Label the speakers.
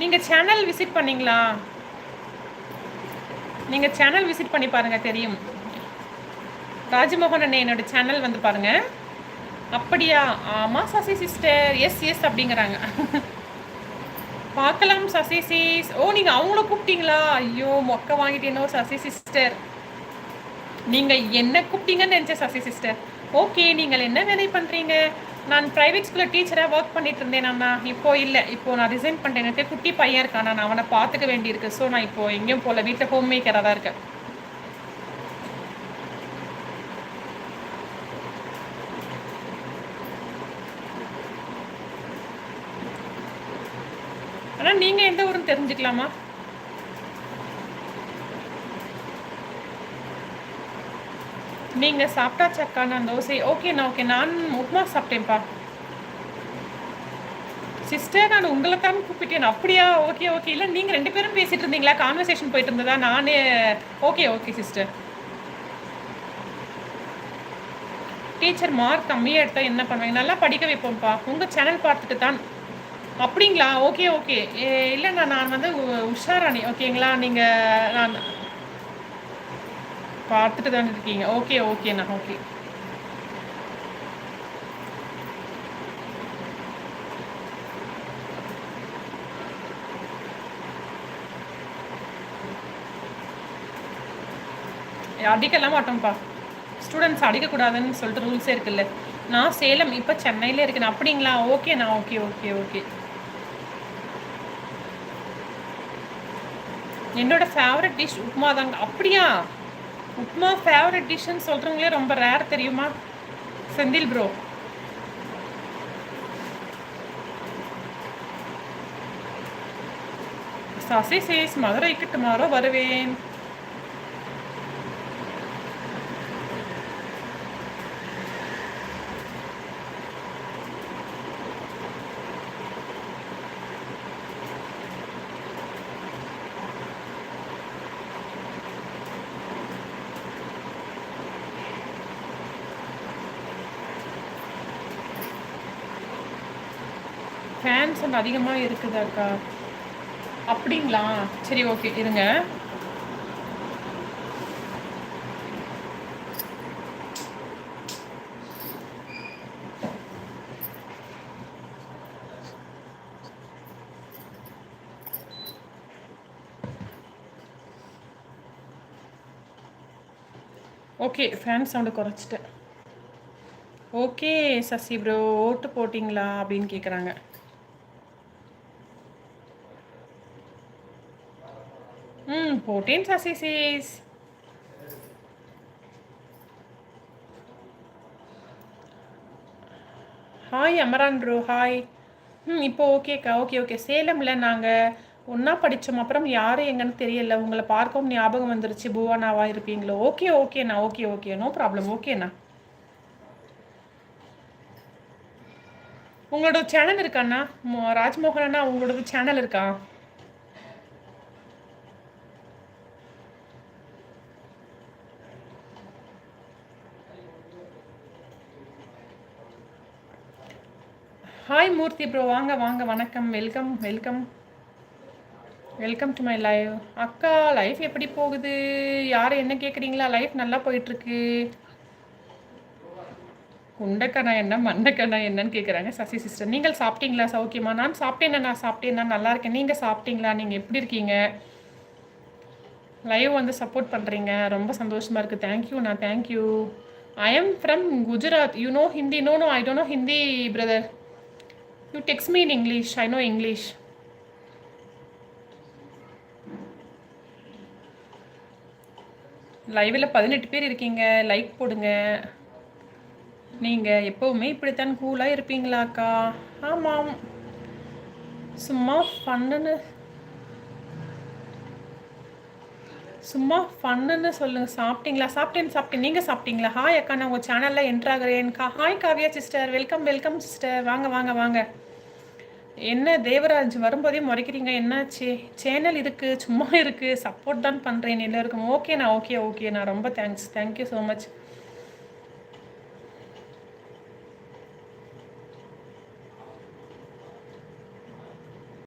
Speaker 1: நீங்கள் channel visit பண்ணீங்களா? நீங்கள் சேனல் விசிட் பண்ணி பாருங்கள் தெரியும். ராஜமோகன் அண்ணே என்னோட சேனல் வந்து பாருங்கள் அப்படியா? ஆமாம் சசி சிஸ்டர் எஸ் எஸ் அப்படிங்கிறாங்க. பார்க்கலாம் சசி சிஸ் ஓ நீங்கள் அவங்கள கூப்பிட்டீங்களா? ஐயோ மொக்க வாங்கிட்டேனோ சசி சிஸ்டர் நீங்கள் என்ன கூப்பிட்டீங்கன்னு நினச்சேன் சசி சிஸ்டர் ஓகே நீங்கள் என்ன வேலை பண்ணுறீங்க நான் ப்ரைவேட் ஸ்கூலில் டீச்சராக ஒர்க் பண்ணிட்டு இருந்தேன் அண்ணா இப்போ இல்லை. இப்போ நான் ரிசைன் பண்ணிட்டேன். எனக்கு குட்டி பையன் இருக்கான் நான் அவனை பார்த்துக்க வேண்டியிருக்கு. ஸோ நான் இப்போ எங்கேயும் போகல. வீட்டில் ஹோம் மேக்கராக தான் இருக்கேன். ஆனால் நீங்கள் எந்த ஊருன்னு தெரிஞ்சுக்கலாமா? நீங்கள் சாப்பிட்டாச்சாக்கா நான் தோசை? ஓகேண்ணா ஓகே நான் உப்புமா சாப்பிட்டேன்ப்பா. சிஸ்டர் நான் உங்களை தான் கூப்பிட்டேன். அப்படியா? ஓகே ஓகே இல்லை நீங்கள் ரெண்டு பேரும் பேசிகிட்டு இருந்தீங்களா? கான்வர்சேஷன் போயிட்டு இருந்ததா? நானே okay okay sister teacher mark கம்மியாக எடுத்தால் என்ன பண்ணுவாங்க? நல்லா படிக்க வைப்போம்ப்பா. உங்கள் சேனல் பார்த்துட்டு தான். அப்படிங்களா? ஓகே ஓகே இல்லைண்ணா நான் வந்து உஷாராணி. ஓகேங்களா நீங்கள் நான் பார்த்துட்டு தான் இருக்கீங்க? ஓகே ஓகேண்ணா ஓகே அடிக்கலாம் மாட்டோம்ப்பா. ஸ்டூடெண்ட்ஸ் அடிக்கக்கூடாதுன்னு சொல்லிட்டு ரூல்ஸே இருக்குல்ல. நான் சேலம் இப்போ சென்னையிலே இருக்கேன். அப்படிங்களா? ஓகேண்ணா ஓகே ஓகே ஓகே என்னோட ஃபேவரட் டிஷ் உப்புமா தாங்க அப்படியா? உப்மா ஃபேவரட் டிஷ்ஷுன்னு சொல்கிறவங்களே ரொம்ப ரேர் தெரியுமா? செந்தில் ப்ரோ சசி சேஸ் மதுரைக்கு டுமாரோ வருவேன். ஃபேன்ஸ் சவுண்ட் அதிகமாக இருக்குதாக்கா அப்படிங்களா? சரி ஓகே இருங்க. ஓகே ஃபேன் சவுண்டு குறைச்சிட்டேன். ஓகே சசி ப்ரோ ஓட்டு போட்டிங்களா? அப்படின்னு கேட்குறாங்க ம் போட்டேன் Sasi says hi Amaran bro hi ம் இப்போ ஓகேக்கா ஓகே ஓகே சேலமில் நாங்கள் ஒன்றா படித்தோம் அப்புறம் யார் எங்கன்னு தெரியல. உங்களை பார்க்கவும் ஞாபகம் வந்துருச்சு. பூவானாவா இருப்பீங்களோ? ஓகே ஓகேண்ணா ஓகே ஓகே நோ ப்ராப்ளம் ஓகேண்ணா உங்களோட சேனல் இருக்காண்ணா ராஜ்மோகன் அண்ணா உங்களோட சேனல் இருக்கா? ஹாய் மூர்த்தி ப்ரோ வாங்க வாங்க. வணக்கம். Welcome welcome welcome to my live அக்கா லைஃப் எப்படி போகுது? யார் என்ன கேட்குறீங்களா லைஃப் நல்லா போயிட்டுருக்கு. குண்டக்கண்ணா என்ன மண்டக்கண்ணா என்னன்னு கேட்குறாங்க சசி சிஸ்டர் நீங்கள் சாப்பிட்டீங்களா? சௌக்கியமா? நான் சாப்பிட்டேன் நான் சாப்பிட்டேன் நான் நல்லா இருக்கேன். நீங்கள் சாப்பிட்டீங்களா? நீங்கள் எப்படி இருக்கீங்க? லைவ் வந்து சப்போர்ட் பண்ணுறீங்க ரொம்ப சந்தோஷமாக இருக்குது தேங்க்யூ நான் thank you I am from Gujarat you know Hindi no no I don't know Hindi brother you text me in English I know English லைவில் பதினெட்டு பேர் இருக்கீங்க லைக் போடுங்க. நீங்கள் எப்போவுமே இப்படித்தான் கூலாக இருப்பீங்களாக்கா? ஆமாம். சும்மா ஃபன்னுன்னு சும்மா ஃபன்னுன்னு சொல்லுங்கள் சாப்பிட்டீங்களா? சாப்பிட்டேன் சாப்பிட்டேன். நீங்கள் சாப்பிட்டீங்களா? ஹாய் அக்கா நான் உங்கள் சேனலில் என்ட்ராகிறேன்க்கா hi Kavya sister welcome welcome sister வாங்க வாங்க வாங்க. என்ன தேவராஜ் வரும்போதே முறைக்கிறீங்க? என்னாச்சு? சேனல் இருக்குது சும்மா இருக்குது சப்போர்ட் தான் பண்ணுறேன் எல்லோருக்கும். ஓகேண்ணா ஓகே ஓகே நான் ரொம்ப தேங்க்ஸ் தேங்க்யூ ஸோ மச்